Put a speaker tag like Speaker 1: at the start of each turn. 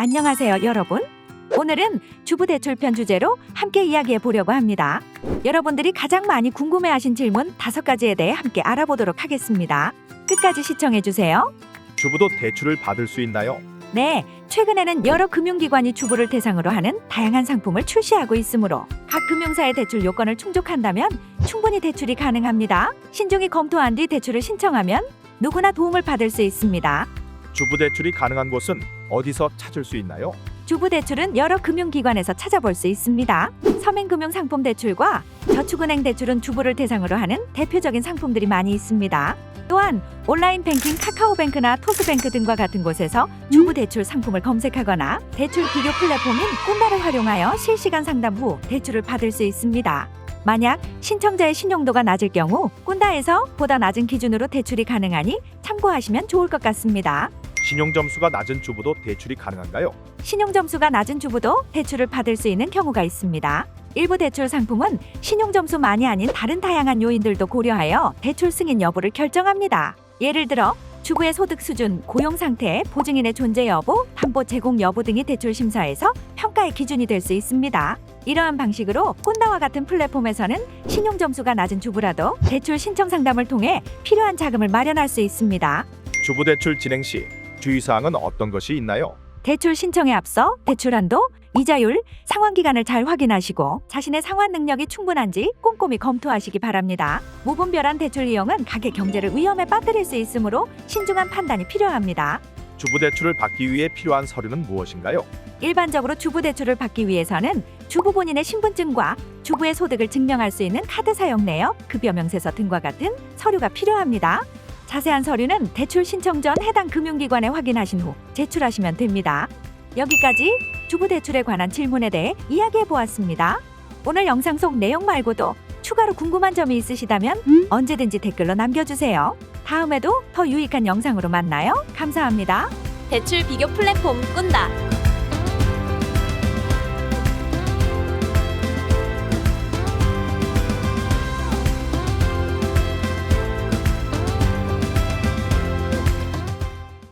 Speaker 1: 안녕하세요, 여러분. 오늘은 주부 대출편 주제로 함께 이야기해 보려고 합니다. 여러분들이 가장 많이 궁금해하신 질문 다섯 가지에 대해 함께 알아보도록 하겠습니다. 끝까지 시청해 주세요.
Speaker 2: 주부도 대출을 받을 수 있나요?
Speaker 1: 네, 최근에는 여러 금융기관이 주부를 대상으로 하는 다양한 상품을 출시하고 있으므로 각 금융사의 대출 요건을 충족한다면 충분히 대출이 가능합니다. 신중히 검토한 뒤 대출을 신청하면 누구나 도움을 받을 수 있습니다.
Speaker 2: 주부 대출이 가능한 곳은 어디서 찾을 수 있나요?
Speaker 1: 주부 대출은 여러 금융기관에서 찾아볼 수 있습니다. 서민금융상품 대출과 저축은행 대출은 주부를 대상으로 하는 대표적인 상품들이 많이 있습니다. 또한 온라인 뱅킹 카카오뱅크나 토스뱅크 등과 같은 곳에서 주부 대출 상품을 검색하거나 대출 비교 플랫폼인 꾼다를 활용하여 실시간 상담 후 대출을 받을 수 있습니다. 만약 신청자의 신용도가 낮을 경우 꾼다에서 보다 낮은 기준으로 대출이 가능하니 참고하시면 좋을 것 같습니다.
Speaker 2: 신용 점수가 낮은 주부도 대출이 가능한가요?
Speaker 1: 신용 점수가 낮은 주부도 대출을 받을 수 있는 경우가 있습니다. 일부 대출 상품은 신용 점수만이 아닌 다른 다양한 요인들도 고려하여 대출 승인 여부를 결정합니다. 예를 들어 주부의 소득 수준, 고용 상태, 보증인의 존재 여부, 담보 제공 여부 등이 대출 심사에서 평가의 기준이 될 수 있습니다. 이러한 방식으로 꼰다와 같은 플랫폼에서는 신용 점수가 낮은 주부라도 대출 신청 상담을 통해 필요한 자금을 마련할 수 있습니다.
Speaker 2: 주부 대출 진행 시 주의사항은 어떤 것이 있나요?
Speaker 1: 대출 신청에 앞서 대출 한도, 이자율, 상환 기간을 잘 확인하시고 자신의 상환 능력이 충분한지 꼼꼼히 검토하시기 바랍니다. 무분별한 대출 이용은 가계 경제를 위험에 빠뜨릴 수 있으므로 신중한 판단이 필요합니다.
Speaker 2: 주부 대출을 받기 위해 필요한 서류는 무엇인가요?
Speaker 1: 일반적으로 주부 대출을 받기 위해서는 주부 본인의 신분증과 주부의 소득을 증명할 수 있는 카드 사용 내역, 급여 명세서 등과 같은 서류가 필요합니다. 자세한 서류는 대출 신청 전 해당 금융기관에 확인하신 후 제출하시면 됩니다. 여기까지 주부 대출에 관한 질문에 대해 이야기해 보았습니다. 오늘 영상 속 내용 말고도 추가로 궁금한 점이 있으시다면 언제든지 댓글로 남겨주세요. 다음에도 더 유익한 영상으로 만나요. 감사합니다.
Speaker 3: 대출 비교 플랫폼 꾼다.